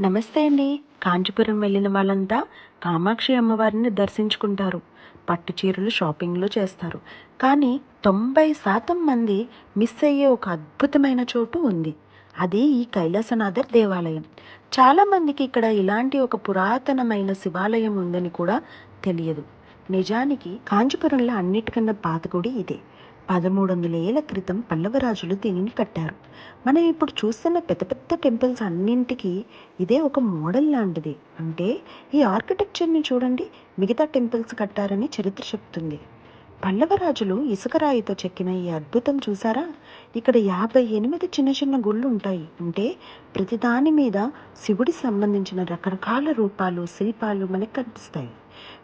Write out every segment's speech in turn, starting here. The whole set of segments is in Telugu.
నమస్తే అండి. కాంచీపురం వెళ్ళిన వాళ్ళంతా కామాక్షి అమ్మవారిని దర్శించుకుంటారు. పట్టు చీరలు షాపింగ్లు చేస్తారు. కానీ తొంభై శాతం మంది మిస్ అయ్యే ఒక అద్భుతమైన చోటు ఉంది. అది ఈ కైలాసనాథర్ దేవాలయం. చాలామందికి ఇక్కడ ఇలాంటి ఒక పురాతనమైన శివాలయం ఉందని కూడా తెలియదు. నిజానికి కాంచీపురంలో అన్నిటికన్నా పాత గుడి ఇదే. పదమూడు వందల ఏళ్ళ క్రితం పల్లవరాజులు దీనిని కట్టారు. మనం ఇప్పుడు చూస్తున్న పెద్ద పెద్ద టెంపుల్స్ అన్నింటికి ఇదే ఒక మోడల్ లాంటిది. అంటే ఈ ఆర్కిటెక్చర్ని చూడండి మిగతా టెంపుల్స్ కట్టారని చరిత్ర చెప్తుంది. పల్లవరాజులు ఇసుకరాయితో చెక్కిన ఈ అద్భుతం చూసారా? ఇక్కడ యాభై ఎనిమిది చిన్న చిన్న గుళ్ళు ఉంటాయి. అంటే ప్రతిదాని మీద శివుడి సంబంధించిన రకరకాల రూపాలు శిల్పాలు మనకు కనిపిస్తాయి.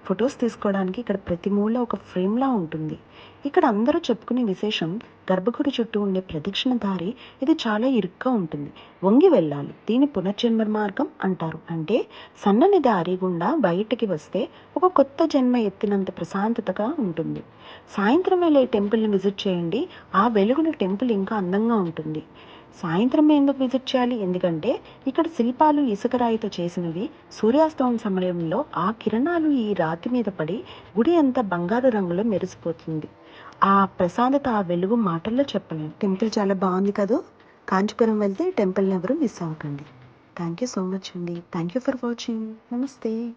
ఫొటోస్ తీసుకోవడానికి ఇక్కడ ప్రతి మూల ఒక ఫ్రేమ్లా ఉంటుంది. ఇక్కడ అందరూ చెప్పుకునే విశేషం గర్భగుడి చుట్టూ ఉండే ప్రదక్షిణ దారి ఇది చాలా ఇరుగ్గా ఉంటుంది. వంగి వెళ్ళాలి దీని పునర్జన్మ మార్గం అంటారు. అంటే సన్నని దారి గుండా బయటికి వస్తే ఒక కొత్త జన్మ ఎత్తినంత ప్రశాంతతగా ఉంటుంది. సాయంత్రం వెళ్ళే టెంపుల్ని విజిట్ చేయండి ఆ వెలుగున టెంపుల్ ఇంకా అందంగా ఉంటుంది. సాయంత్రం ఎందుకు విజిట్ చేయాలి? ఎందుకంటే ఇక్కడ శిల్పాలు ఇసుకరాయితో చేసినవి సూర్యాస్తమం సమయంలో ఆ కిరణాలు ఈ రాతి మీద పడి గుడి అంతా బంగారు రంగులో మెరిసిపోతుంది. ఆ ప్రశాంతత ఆ వెలుగు మాటల్లో చెప్పలేము టెంపుల్ చాలా బాగుంది కదా? కాంచీపురం వెళ్తే టెంపుల్ని ఎవరు మిస్ అవ్వకండి. థ్యాంక్ యూ సో మచ్ అండి. Thank you for watching. నమస్తే.